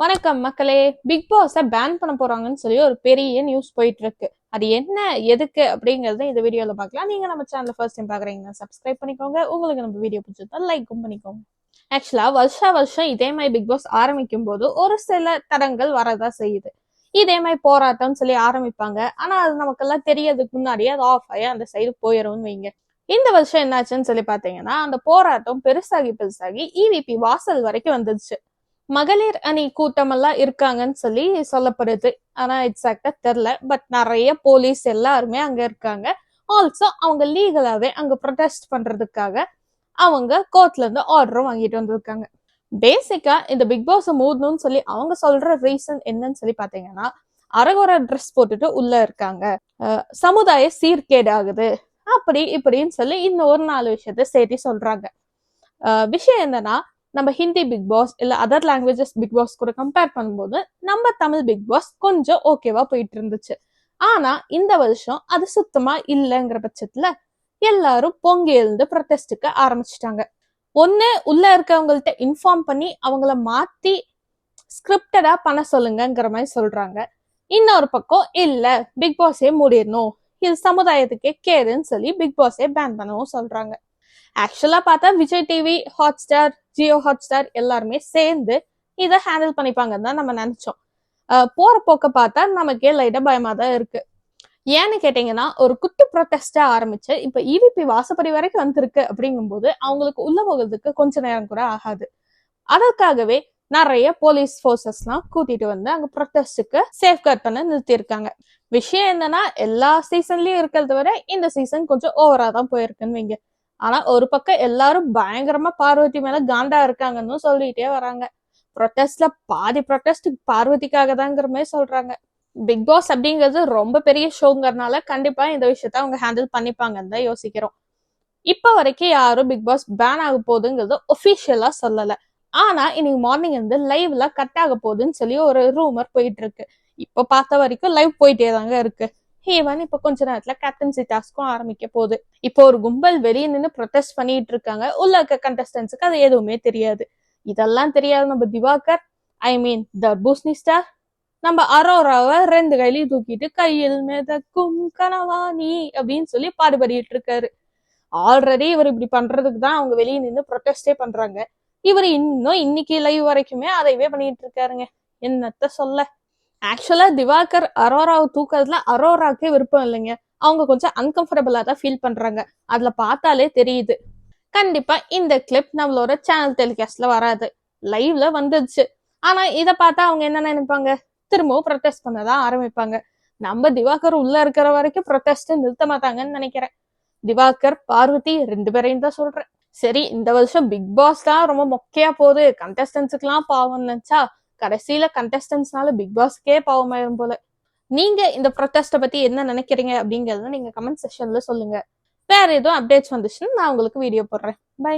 வணக்கம் மக்களே. பிக் பாஸை பேன் பண்ண போறாங்கன்னு சொல்லி ஒரு பெரிய நியூஸ் போயிட்டு இருக்கு அது என்ன எதுக்கு அப்படிங்கறத இந்த வீடியோல பாக்கலாம் நீங்க நம்ம சேனல் ஃபர்ஸ்ட் டைம் பாக்குறீங்கன்னா சப்ஸ்கிரைப் பண்ணிக்கோங்க. உங்களுக்கு நம்ம வீடியோ பிடிச்சிருந்தா லைக்கும் பண்ணிக்கோங்க. ஆக்சுவலா வருஷா வருஷம் இதே மாதிரி பிக் பாஸ் ஆரம்பிக்கும் போது ஒரு சில தடங்கள் வரதா செய்யுது. இதே மாதிரி போராட்டம்னு சொல்லி ஆரம்பிப்பாங்க. ஆனா அது நமக்கெல்லாம் தெரியறதுக்கு முன்னாடியே அது ஆஃப் ஆகி அந்த சைடு போயிடும்னு வைங்க. இந்த வருஷம் என்னாச்சுன்னு சொல்லி பாத்தீங்கன்னா அந்த போராட்டம் பெருசாகி பெருசாகி இவிபி வாசல் வரைக்கும் வந்துருச்சு. மகளிர் அணி கூட்டமெல்லாம் இருக்காங்கன்னு சொல்லி சொல்லப்படுது. ஆனா எக்ஸாக்டா தெரியல. பட் நிறைய போலீஸ் எல்லாருமே அங்க இருக்காங்க. ஆல்சோ அவங்க லீகலாவே அங்க ப்ரொடெஸ்ட் பண்றதுக்காக அவங்க கோர்ட்ல இருந்து ஆர்டரும் வாங்கிட்டு வந்திருக்காங்க. பேசிக்கா இந்த பிக் பாஸ் மூடணும்னு சொல்லி அவங்க சொல்ற ரீசன் என்னன்னு சொல்லி பாத்தீங்கன்னா அரகுர ட்ரெஸ் போட்டுட்டு உள்ள இருக்காங்க. சமுதாய சீர்கேடு ஆகுது. அப்படி இப்படின்னு சொல்லி இன்னும் ஒரு நாலு விஷயத்த சேர்த்து சொல்றாங்க. விஷயம் என்னன்னா நம்ம ஹிந்தி பிக் பாஸ் இல்ல அதர் லாங்குவேஜஸ் பிக் பாஸ் கூட கம்பேர் பண்ணும்போது நம்ம தமிழ் பிக் பாஸ் கொஞ்சம் ஓகேவா போயிட்டு இருந்துச்சு ஆனா இந்த வருஷம் அது சுத்தமா இல்லைங்கிற பட்சத்துல எல்லாரும் பொங்கி எழுந்து ப்ரொட்டஸ்டுக்கு ஆரம்பிச்சிட்டாங்க. ஒண்ணு உள்ள இருக்கவங்கள்ட்ட இன்ஃபார்ம் பண்ணி அவங்கள மாத்தி ஸ்கிரிப்டடா பண்ண சொல்லுங்கங்கிற மாதிரி சொல்றாங்க. இன்னொரு பக்கம் இல்ல பிக் பாஸே மூடிடணும். இது சமுதாயத்துக்கே கேடுன்னு சொல்லி பிக் பாஸே பேன் பண்ணவும் சொல்றாங்க. ஆக்சுவலா பார்த்தா Vijay TV Hotstar Jio Hotstar எல்லாருமே சேர்ந்து இதை ஹேண்டில் பண்ணிப்பாங்கன்னு தான் நம்ம நினைச்சோம். போற போக்க பார்த்தா நமக்கே லைட்டா பயமா தான் இருக்கு. ஏன்னு கேட்டீங்கன்னா ஒரு குட்டி ப்ரொட்டஸ்டா ஆரம்பிச்சு இப்ப இவிபி வாசப்படி வரைக்கும் வந்திருக்கு அப்படிங்கும்போது அவங்களுக்கு உள்ள போகிறதுக்கு கொஞ்ச நேரம் கூட ஆகாது. அதற்காகவே நிறைய போலீஸ் ஃபோர்ஸஸ்லாம் கூட்டிட்டு வந்து அங்க ப்ரொட்டஸ்டுக்கு சேஃப்கார்ட் பண்ண நிறுத்தியிருக்காங்க. விஷயம் என்னன்னா எல்லா சீசன்லயும் இருக்கிறத விட இந்த சீசன் கொஞ்சம் ஓவரா தான் போயிருக்குன்னு வைங்க. ஆனா ஒரு பக்கம் எல்லாரும் பயங்கரமா பார்வதி மேல காண்டா இருக்காங்கன்னு சொல்லிட்டே வராங்க. ப்ரொட்டஸ்ட்ல பாதி ப்ரொட்டஸ்ட் பார்வதிக்காக தாங்கிற மாதிரி சொல்றாங்க. பிக் பாஸ் அப்படிங்கிறது ரொம்ப பெரிய ஷோங்கிறதுனால கண்டிப்பா இந்த விஷயத்த அவங்க ஹேண்டில் பண்ணிப்பாங்கன்னு தான் யோசிக்கிறோம். இப்ப வரைக்கும் யாரும் பிக் பாஸ் பேன் ஆக போகுதுங்கிறது ஒபிஷியலா சொல்லல. ஆனா இன்னைக்கு மார்னிங் வந்து லைவ்ல கட் ஆக போகுதுன்னு சொல்லி ஒரு ரூமர் போயிட்டு இருக்கு. இப்ப பார்த்த வரைக்கும் லைவ் போயிட்டே தாங்க இருக்கு. ஹீவன் இப்ப கொஞ்ச நேரத்துல கேப்டன்சி டாஸ்க்கும் ஆரம்பிக்க போகுது. இப்போ ஒரு கும்பல் வெளியே நின்று ப்ரொடெஸ்ட் பண்ணிட்டு இருக்காங்க. உள்ள இருக்க கண்டஸ்டன்ஸுக்கு அது எதுவுமே தெரியாது. இதெல்லாம் தெரியாது நம்ம திவாகர். ஐ மீன் தர்பூஸ்னி ஸ்டார் நம்ம அரோராவை ரெண்டு கையிலையும் தூக்கிட்டு கையில் மிதக்கும் கனவாணி அப்படின்னு சொல்லி பாடுபடிட்டு இருக்காரு. ஆல்ரெடி இவர் இப்படி பண்றதுக்கு தான் அவங்க வெளியே நின்று ப்ரொடெஸ்டே பண்றாங்க. இவர் இன்னும் இன்னைக்கு லைவ் வரைக்குமே அதைவே பண்ணிட்டு இருக்காருங்க. என்னத்த சொல்ல? ஆக்சுவலா திவாகர் அரோராவை தூக்குறதுல அரோராக்கே விருப்பம் இல்லைங்க. அவங்க கொஞ்சம் அன்கம்ஃபர்டபுளா தான் ஃபீல் பண்றாங்க. அதுல பார்த்தாலே தெரியுது. கண்டிப்பா இந்த கிளிப் நம்மளோட சேனல் டெலிகாஸ்ட்ல வராது. லைவ்ல வந்துருச்சு. ஆனா இத பார்த்தா அவங்க என்ன நினைப்பாங்க? திரும்பவும் ப்ரொடெஸ்ட் பண்ணதான் ஆரம்பிப்பாங்க. நம்ம திவாகர் உள்ள இருக்கிற வரைக்கும் ப்ரொடெஸ்ட் நிறுத்த மாட்டாங்கன்னு நினைக்கிறேன். திவாகர் பார்வதி ரெண்டு பேரையும் தான் சொல்றேன். சரி இந்த வருஷம் பிக் பாஸ் தான் ரொம்ப மொக்கையா போகுது. கண்டஸ்டன்ஸுக்குலாம் பாவம் நினைச்சா கடைசியில கண்டஸ்டன்ஸ்னால பிக் பாஸ்க்கே பாவமாயிரும் போல. நீங்க இந்த ப்ரொட்டஸ்ட பத்தி என்ன நினைக்கிறீங்க அப்படிங்கறத நீங்க கமெண்ட் செக்ஷன்ல சொல்லுங்க. வேற எதுவும் அப்டேட்ஸ் வந்துச்சுன்னா நான் உங்களுக்கு வீடியோ போடுறேன். பை